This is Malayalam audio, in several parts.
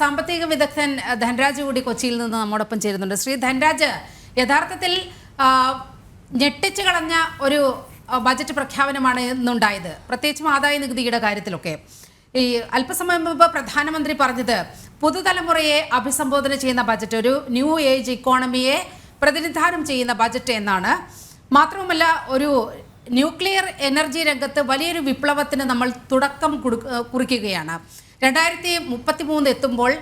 സാമ്പത്തിക വിദഗ്ധൻ ധനരാജ് കൂടി കൊച്ചിയിൽ നിന്ന് നമ്മോടൊപ്പം ചേരുന്നുണ്ട്. ശ്രീ ധനരാജ് യഥാർത്ഥത്തിൽ ഞെട്ടിച്ചു കളഞ്ഞ ഒരു ബജറ്റ് പ്രഖ്യാപനമാണ് ഇന്നുണ്ടായത്. പ്രത്യേകിച്ചും ആദായ നികുതിയുടെ കാര്യത്തിലൊക്കെ. ഈ അല്പസമയം മുമ്പ് പ്രധാനമന്ത്രി പറഞ്ഞത് പുതുതലമുറയെ അഭിസംബോധന ചെയ്യുന്ന ബജറ്റ് ഒരു ന്യൂ ഏജ് ഇക്കോണമിയെ പ്രതിനിധാനം ചെയ്യുന്ന ബജറ്റ് എന്നാണ്. മാത്രവുമല്ല ഒരു ന്യൂക്ലിയർ എനർജി രംഗത്ത് വലിയൊരു വിപ്ലവത്തിന് നമ്മൾ തുടക്കം കുറിക്കുകയാണ്. രണ്ടായിരത്തി മുപ്പത്തി മൂന്ന് എത്തുമ്പോൾ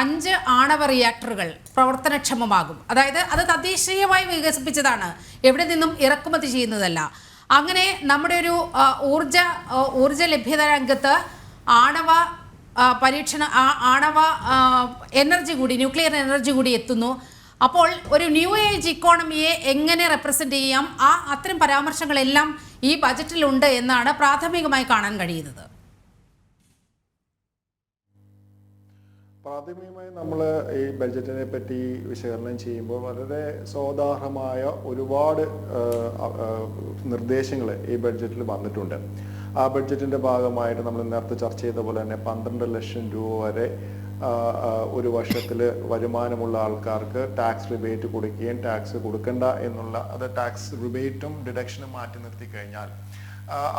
അഞ്ച് ആണവ റിയാക്ടറുകൾ പ്രവർത്തനക്ഷമമാകും. അതായത് അത് തദ്ദേശീയമായി വികസിപ്പിച്ചതാണ്. എവിടെ നിന്നും ഇറക്കുമതി ചെയ്യുന്നതല്ല. അങ്ങനെ നമ്മുടെ ഒരു ഊർജ ഊർജ ലഭ്യത രംഗത്ത് ആണവ പരീക്ഷണ ആണവ എനർജി കൂടി ന്യൂക്ലിയർ എനർജി കൂടി എത്തുന്നു. അപ്പോൾ ഒരു ന്യൂ ഏജ് ഇക്കോണമിയെ എങ്ങനെ റെപ്രസെന്റ് ചെയ്യാം? ആ അത്തരം പരാമർശങ്ങളെല്ലാം ഈ ബജറ്റിലുണ്ട് എന്നാണ് പ്രാഥമികമായി കാണാൻ കഴിയുന്നത്. പ്രാഥമികമായി നമ്മൾ ഈ ബഡ്ജറ്റിനെ പറ്റി വിശകലനം ചെയ്യുമ്പോൾ വളരെ സോദാർഹമായ ഒരുപാട് നിർദ്ദേശങ്ങൾ ഈ ബഡ്ജറ്റിൽ വന്നിട്ടുണ്ട്. ആ ബഡ്ജറ്റിന്റെ ഭാഗമായിട്ട് നമ്മൾ നേരത്തെ ചർച്ച ചെയ്ത പോലെ തന്നെ പന്ത്രണ്ട് ലക്ഷം രൂപ വരെ ഒരു വർഷത്തിൽ വരുമാനമുള്ള ആൾക്കാർക്ക് ടാക്സ് റിബേറ്റ് കൊടുക്കുകയും ടാക്സ് കൊടുക്കണ്ട എന്നുള്ള അത് ടാക്സ് റിബേറ്റും ഡിഡക്ഷനും മാറ്റി നിർത്തി കഴിഞ്ഞാൽ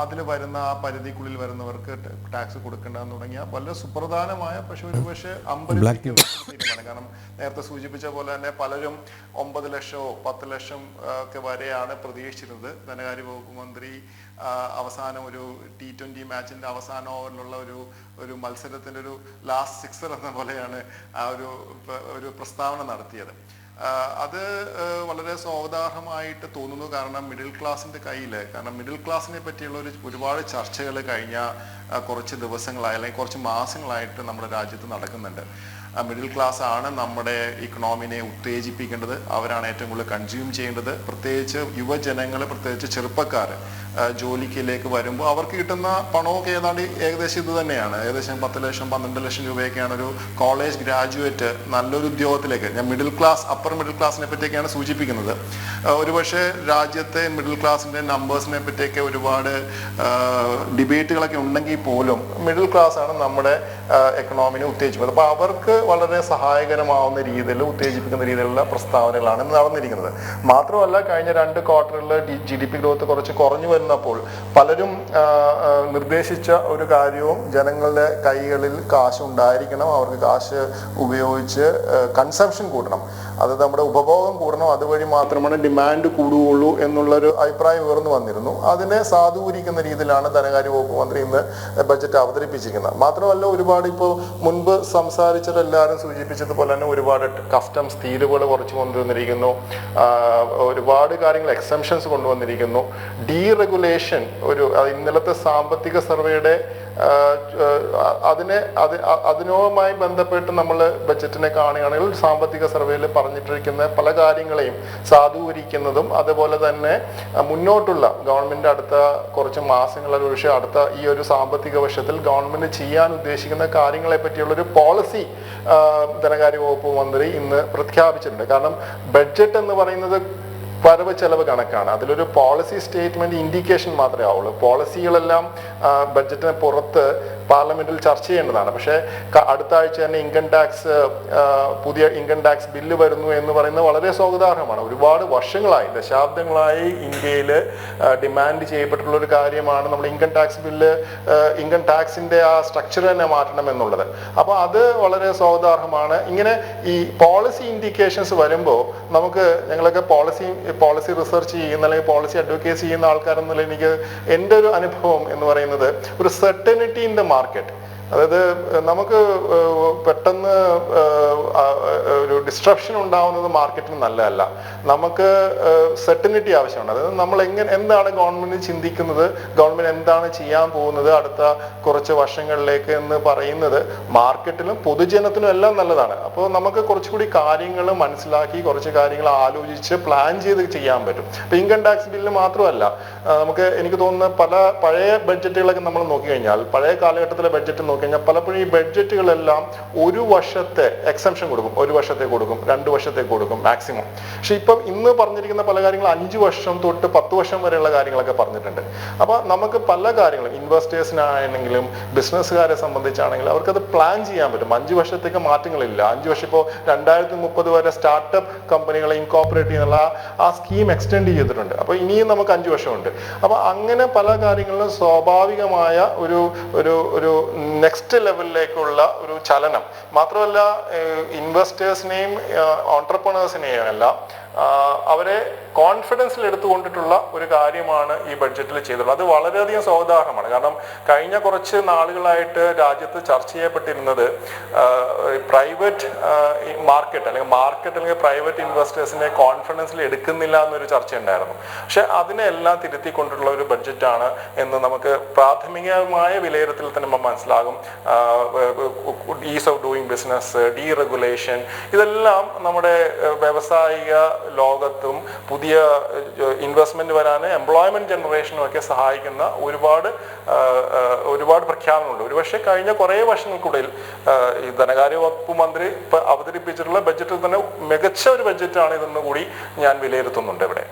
അതിൽ വരുന്ന ആ പരിധിക്കുള്ളിൽ വരുന്നവർക്ക് ടാക്സ് കൊടുക്കേണ്ടെന്ന് തുടങ്ങിയ വളരെ സുപ്രധാനമായ പക്ഷെ ഒരു പക്ഷേ അമ്പലത്തിക്കുന്ന തീരുമാനം. കാരണം നേരത്തെ സൂചിപ്പിച്ച പോലെ തന്നെ പലരും ഒമ്പത് ലക്ഷമോ പത്ത് ലക്ഷം ഒക്കെ വരെയാണ് പ്രതീക്ഷിച്ചിരുന്നത്. ധനകാര്യ വകുപ്പ് മന്ത്രി അവസാനം ഒരു ടി ട്വന്റി മാച്ചിന്റെ അവസാന ഓവറിലുള്ള ഒരു ഒരു മത്സരത്തിന്റെ ഒരു ലാസ്റ്റ് സിക്സർ എന്ന പോലെയാണ് ആ ഒരു ഒരു പ്രസ്താവന നടത്തിയത്. അത് വളരെ സ്വാഗതാർഹമായിട്ട് തോന്നുന്നു. കാരണം മിഡിൽ ക്ലാസിന്റെ കയ്യിൽ കാരണം മിഡിൽ ക്ലാസിനെ പറ്റിയുള്ള ഒരു ഒരുപാട് ചർച്ചകൾ കഴിഞ്ഞ കുറച്ച് ദിവസങ്ങളായി അല്ലെങ്കിൽ കുറച്ച് മാസങ്ങളായിട്ട് നമ്മുടെ രാജ്യത്ത് നടക്കുന്നുണ്ട്. മിഡിൽ ക്ലാസ് ആണ് നമ്മുടെ ഇക്കണോമിനെ ഉത്തേജിപ്പിക്കേണ്ടത്. അവരാണ് ഏറ്റവും കൂടുതൽ കൺസ്യൂം ചെയ്യേണ്ടത്. പ്രത്യേകിച്ച് യുവജനങ്ങൾ പ്രത്യേകിച്ച് ചെറുപ്പക്കാർ ജോലിക്കിലേക്ക് വരുമ്പോൾ അവർക്ക് കിട്ടുന്ന പണമൊക്കെ ഏതാണ്ട് ഏകദേശം ഇത് തന്നെയാണ്. ഏകദേശം പത്ത് ലക്ഷം പന്ത്രണ്ട് ലക്ഷം രൂപയൊക്കെയാണ് ഒരു കോളേജ് ഗ്രാജുവേറ്റ് നല്ലൊരു ഉദ്യോഗത്തിലേക്ക് ഞാൻ മിഡിൽ ക്ലാസ് അപ്പർ മിഡിൽ ക്ലാസിനെ പറ്റിയൊക്കെയാണ് സൂചിപ്പിക്കുന്നത്. ഒരുപക്ഷെ രാജ്യത്തെ മിഡിൽ ക്ലാസിന്റെ നമ്പേഴ്സിനെ പറ്റിയൊക്കെ ഒരുപാട് ഡിബേറ്റുകളൊക്കെ ഉണ്ടെങ്കിൽ പോലും മിഡിൽ ക്ലാസ് ആണ് നമ്മുടെ എക്കണോമിനെ ഉത്തേജിപ്പിക്കുന്നത്. അപ്പോൾ അവർക്ക് വളരെ സഹായകരമാവുന്ന രീതിയിൽ ഉത്തേജിപ്പിക്കുന്ന രീതിയിലുള്ള പ്രസ്താവനകളാണ് നടന്നിരിക്കുന്നത്. മാത്രമല്ല കഴിഞ്ഞ രണ്ട് ക്വാർട്ടറിൽ ജി ഡി പി ഗ്രോത്ത് കുറച്ച് കുറഞ്ഞു വരുന്നപ്പോൾ പലരും നിർദ്ദേശിച്ച ഒരു കാര്യവും ജനങ്ങളുടെ കൈകളിൽ കാശ് ഉണ്ടായിരിക്കണം അവർക്ക് കാശ് ഉപയോഗിച്ച് കൺസംഷൻ കൂട്ടണം. അത് നമ്മുടെ ഉപഭോഗം കൂടണം അതുവഴി മാത്രമാണ് ഡിമാൻഡ് കൂടുകയുള്ളൂ എന്നുള്ളൊരു അഭിപ്രായം ഉയർന്നു വന്നിരുന്നു. അതിനെ സാധൂകരിക്കുന്ന രീതിയിലാണ് ധനകാര്യ വകുപ്പ് മന്ത്രി ഇന്ന് ബജറ്റ് അവതരിപ്പിച്ചിരിക്കുന്നത്. മാത്രമല്ല ഒരുപാട് ഇപ്പോൾ മുൻപ് സംസാരിച്ചതെല്ലാവരും സൂചിപ്പിച്ചതുപോലെ തന്നെ ഒരുപാട് കസ്റ്റംസ് തീരുവകൾ കുറച്ച് കൊണ്ടുവന്നിരിക്കുന്നു. ഒരുപാട് കാര്യങ്ങൾ എക്സംഷൻസ് കൊണ്ടുവന്നിരിക്കുന്നു. ഡീറെഗുലേഷൻ ഒരു ഇന്നലത്തെ സാമ്പത്തിക സർവേയുടെ അതിനെ അത് ബന്ധപ്പെട്ട് നമ്മൾ ബജറ്റിനെ കാണുകയാണെങ്കിൽ സാമ്പത്തിക സർവേയിൽ പറഞ്ഞിട്ടിരിക്കുന്ന പല കാര്യങ്ങളെയും സാധൂകരിക്കുന്നതും അതുപോലെ തന്നെ മുന്നോട്ടുള്ള ഗവൺമെന്റ് അടുത്ത കുറച്ച് മാസങ്ങളിൽ ഒരുപക്ഷെ അടുത്ത ഈ ഒരു സാമ്പത്തിക വർഷത്തിൽ ഗവൺമെന്റ് ചെയ്യാൻ ഉദ്ദേശിക്കുന്ന കാര്യങ്ങളെ പറ്റിയുള്ള ഒരു പോളിസി ധനകാര്യ വകുപ്പ് മന്ത്രി ഇന്ന് പ്രഖ്യാപിച്ചിട്ടുണ്ട്. കാരണം ബഡ്ജറ്റ് എന്ന് പറയുന്നത് വരവ് ചെലവ് കണക്കാണ്. അതിലൊരു പോളിസി സ്റ്റേറ്റ്മെന്റ് ഇൻഡിക്കേഷൻ മാത്രമേ ആവുള്ളൂ. പോളിസികളെല്ലാം ബഡ്ജറ്റിന് പുറത്ത് പാർലമെന്റിൽ ചർച്ച ചെയ്യേണ്ടതാണ്. പക്ഷേ അടുത്ത ആഴ്ച തന്നെ ഇൻകം ടാക്സ് പുതിയ ഇൻകം ടാക്സ് ബില്ല് വരുന്നു എന്ന് പറയുന്നത് വളരെ സ്വാഗതാർഹമാണ്. ഒരുപാട് വർഷങ്ങളായി ദശാബ്ദങ്ങളായി ഇന്ത്യയിൽ ഡിമാൻഡ് ചെയ്യപ്പെട്ടിട്ടുള്ള ഒരു കാര്യമാണ് നമ്മൾ ഇൻകം ടാക്സ് ബില്ല് ഇൻകം ടാക്സിന്റെ ആ സ്ട്രക്ചർ തന്നെ മാറ്റണം എന്നുള്ളത്. അപ്പോൾ അത് വളരെ സ്വാഗതാർഹമാണ്. ഇങ്ങനെ ഈ പോളിസി ഇൻഡിക്കേഷൻസ് വരുമ്പോൾ നമുക്ക് ഞങ്ങളൊക്കെ പോളിസി പോളിസി റിസർച്ച് ചെയ്യുന്ന അല്ലെങ്കിൽ പോളിസി അഡ്വക്കേറ്റ് ചെയ്യുന്ന ആൾക്കാരെന്നുള്ള എനിക്ക് എന്റെ ഒരു അനുഭവം എന്ന് പറയുന്നത് ഒരു സെർട്ടനിറ്റി ഇൻ ദ മാർക്കറ്റ് അതായത് നമുക്ക് പെട്ടെന്ന് ഒരു ഡിസ്ട്രപ്ഷൻ ഉണ്ടാവുന്നത് മാർക്കറ്റിന് നല്ലതല്ല. നമുക്ക് സെർട്ടനിറ്റി ആവശ്യമാണ്. അതായത് നമ്മൾ എങ്ങനെ എന്താണ് ഗവൺമെന്റ് ചിന്തിക്കുന്നത് ഗവൺമെന്റ് എന്താണ് ചെയ്യാൻ പോകുന്നത് അടുത്ത കുറച്ച് വർഷങ്ങളിലേക്ക് എന്ന് പറയുന്നത് മാർക്കറ്റിലും പൊതുജനത്തിനും എല്ലാം നല്ലതാണ്. അപ്പോൾ നമുക്ക് കുറച്ചുകൂടി കാര്യങ്ങൾ മനസ്സിലാക്കി കുറച്ച് കാര്യങ്ങൾ ആലോചിച്ച് പ്ലാൻ ചെയ്ത് ചെയ്യാൻ പറ്റും. ഇപ്പൊ ഇൻകം ടാക്സ് ബില്ല് മാത്രമല്ല നമുക്ക് എനിക്ക് തോന്നുന്ന പല പഴയ ബഡ്ജറ്റുകളൊക്കെ നമ്മൾ നോക്കിക്കഴിഞ്ഞാൽ പഴയ കാലഘട്ടത്തിലെ ബഡ്ജറ്റ് നോക്കി നോക്കിക്കഴിഞ്ഞാൽ പലപ്പോഴും ഈ ബഡ്ജറ്റുകളെല്ലാം ഒരു വർഷത്തെ എക്സംഷൻ കൊടുക്കും. ഒരു വർഷത്തെ കൊടുക്കും രണ്ട് വർഷത്തെ കൊടുക്കും മാക്സിമം. പക്ഷെ ഇപ്പം ഇന്ന് പറഞ്ഞിരിക്കുന്ന പല കാര്യങ്ങളും അഞ്ച് വർഷം തൊട്ട് പത്ത് വർഷം വരെയുള്ള കാര്യങ്ങളൊക്കെ പറഞ്ഞിട്ടുണ്ട്. അപ്പൊ നമുക്ക് പല കാര്യങ്ങളും ഇൻവെസ്റ്റേഴ്സിനാണെങ്കിലും ബിസിനസ്സുകാരെ സംബന്ധിച്ചാണെങ്കിലും അവർക്കത് പ്ലാൻ ചെയ്യാൻ പറ്റും. അഞ്ച് വർഷത്തേക്ക് മാറ്റങ്ങളില്ല. അഞ്ച് വർഷം ഇപ്പോൾ രണ്ടായിരത്തി മുപ്പത് വരെ സ്റ്റാർട്ടപ്പ് കമ്പനികളെ ഇൻകോപ്പറേറ്റ് ചെയ്യുന്നുള്ള ആ- സ്കീം എക്സ്റ്റെൻഡ് ചെയ്തിട്ടുണ്ട്. അപ്പൊ ഇനിയും നമുക്ക് അഞ്ച് വർഷമുണ്ട്. അപ്പൊ അങ്ങനെ പല കാര്യങ്ങളിലും സ്വാഭാവികമായ ഒരു ഒരു ഒരു നെക്സ്റ്റ് ലെവലിലേക്കുള്ള ഒരു ചലനം. മാത്രമല്ല ഇൻവെസ്റ്റേഴ്സിനെയും ഓണ്ടർപ്രണേഴ്സിനെയും എല്ലാം അവരെ കോൺഫിഡൻസിൽ എടുത്തുകൊണ്ടിട്ടുള്ള ഒരു കാര്യമാണ് ഈ ബഡ്ജറ്റിൽ ചെയ്തിട്ടുള്ളത് അത് വളരെയധികം സ്വാഗതാർഹമാണ് കാരണം കഴിഞ്ഞ കുറച്ച് നാളുകളായിട്ട് രാജ്യത്ത് ചർച്ച ചെയ്യപ്പെട്ടിരുന്നത് പ്രൈവറ്റ് മാർക്കറ്റ് അല്ലെങ്കിൽ മാർക്കറ്റ് അല്ലെങ്കിൽ പ്രൈവറ്റ് ഇൻവെസ്റ്റേഴ്സിനെ കോൺഫിഡൻസിൽ എടുക്കുന്നില്ല എന്നൊരു ചർച്ച ഉണ്ടായിരുന്നു. പക്ഷെ അതിനെല്ലാം തിരുത്തിക്കൊണ്ടുള്ള ഒരു ബഡ്ജറ്റാണ് എന്ന് നമുക്ക് പ്രാഥമികമായ വിലയിരുത്തൽ തന്നെ മനസ്സിലാകും. Ease of doing business deregulation ഇതെല്ലാം നമ്മുടെ വ്യാവസായിക ലോകത്തും പുതിയ ഇൻവെസ്റ്റ്മെന്റ് വരാൻ എംപ്ലോയ്മെന്റ് ജനറേഷനും ഒക്കെ സഹായിക്കുന്ന ഒരുപാട് ഒരുപാട് പ്രഖ്യാപനമുണ്ട് ഒരുപക്ഷെ കഴിഞ്ഞ കുറേ വർഷങ്ങൾക്കുള്ളിൽ ഈ ധനകാര്യ വകുപ്പ് മന്ത്രി അവതരിപ്പിച്ചിട്ടുള്ള ബജറ്റിൽ തന്നെ മികച്ച ഒരു ബജറ്റാണ് ഇതെന്ന് കൂടി ഞാൻ വിലയിരുത്തുന്നുണ്ട് ഇവിടെ.